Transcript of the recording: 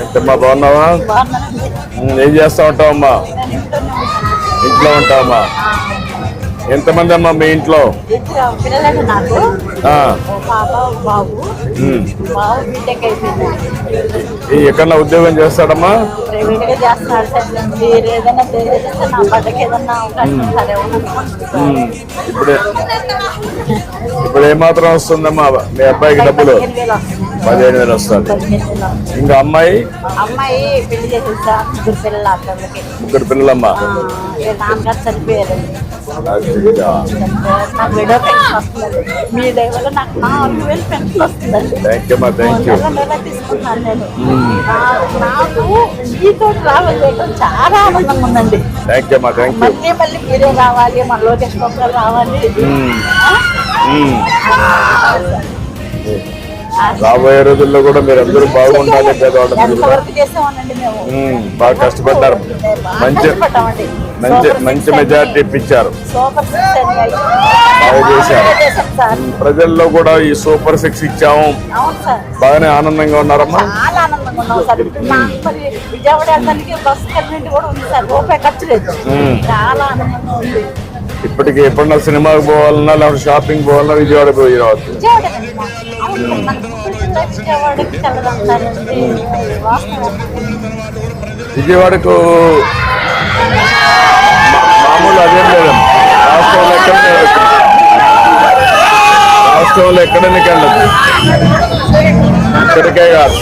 ఏంటమ్మా బాగున్నావా? ఏం చేస్తా ఉంటావమ్మా. ఇంట్లో ఉంటావమ్మా? ఎంతమంది అమ్మా మీ ఇంట్లో? నాకు. పాప బాబు. బాబు బీటెక్ అయిపోయింది. ఎక్కడన్నా ఉద్యోగం చేస్తాడమ్మా? ప్రైవేట్గా చేస్తున్నాడు సార్. మీరు ఏదైనా తెలియజేస్తే నా బట్టకి ఏదన్నా అవకాశం సరే ఉమ్, ఇప్పుడే. ఇప్పుడు ఏమాత్రం వస్తుందమ్మా? మీ అబ్బాయికి డబ్బులు? పదిహేను వేలు వస్తుంది. ఇంకా అమ్మాయి? అమ్మాయి పెళ్ళి చేసేసా ముగ్గురు పిల్లలు అతనికి ముగ్గురు పిల్లలమ్మా? నాన్నగారు చనిపోయారు. అచ్చా. నాకు విడో పెన్షన్ వస్తుంది మీ నాకు నాలుగు వేలు పెన్షన్ వస్తుందండి థ్యాంక్ యూ అమ్మా థ్యాంక్ యూ నెల నెల తీసుకుంటున్నాను నేను నా- నాకు మీతో ట్రావెల్ చేయడం చాలా ఆనందంగా ఉందండి థ్యాంక్ యూ అమ్మా థ్యాంక్ యూ మళ్ళీ మళ్ళీ మీరే రావాలి మన లోకేష్ బాబు గారు రావాలి ఆ? రాబోయే రోజుల్లో కూడా మీరు అందరూ బాగుండాలి పేదవాళ్ళ కూడా చేసామనండి మేము? ఉమ్, బాగా కష్టపడ్డారు. మంచి కష్టపడ్డామండి. మంచి మంచి మెజారిటీ ఇప్పించారు. బాగా చేశారు. ప్రజల్లో కూడా ఈ సూపర్ సిక్స్ ఇచ్చాము. బాగానే ఆనందంగా ఉన్నారమ్మా. చాలా ఆనందంగా ఉన్నాం సార్. ఇప్పుడు నాకు మరి విజయవాడ వెళ్ళడానికి బస్ కన్వెంట్ కూడా ఉంది సార్. రూపాయి ఖర్చు లేదు. మ్మ్. చాలా ఆనందంగా ఉంది. ఇప్పటికి ఎప్పుడన్నా సినిమాకి పోవాలన్నా లేకపోతే షాపింగ్ పోవాలన్నా విజయవాడ పోయి రావచ్చు. విజయవాడకి రాష్ట్రంలో ఎక్కడైనా వెళ్ళదు ఇక్కడికే కాదు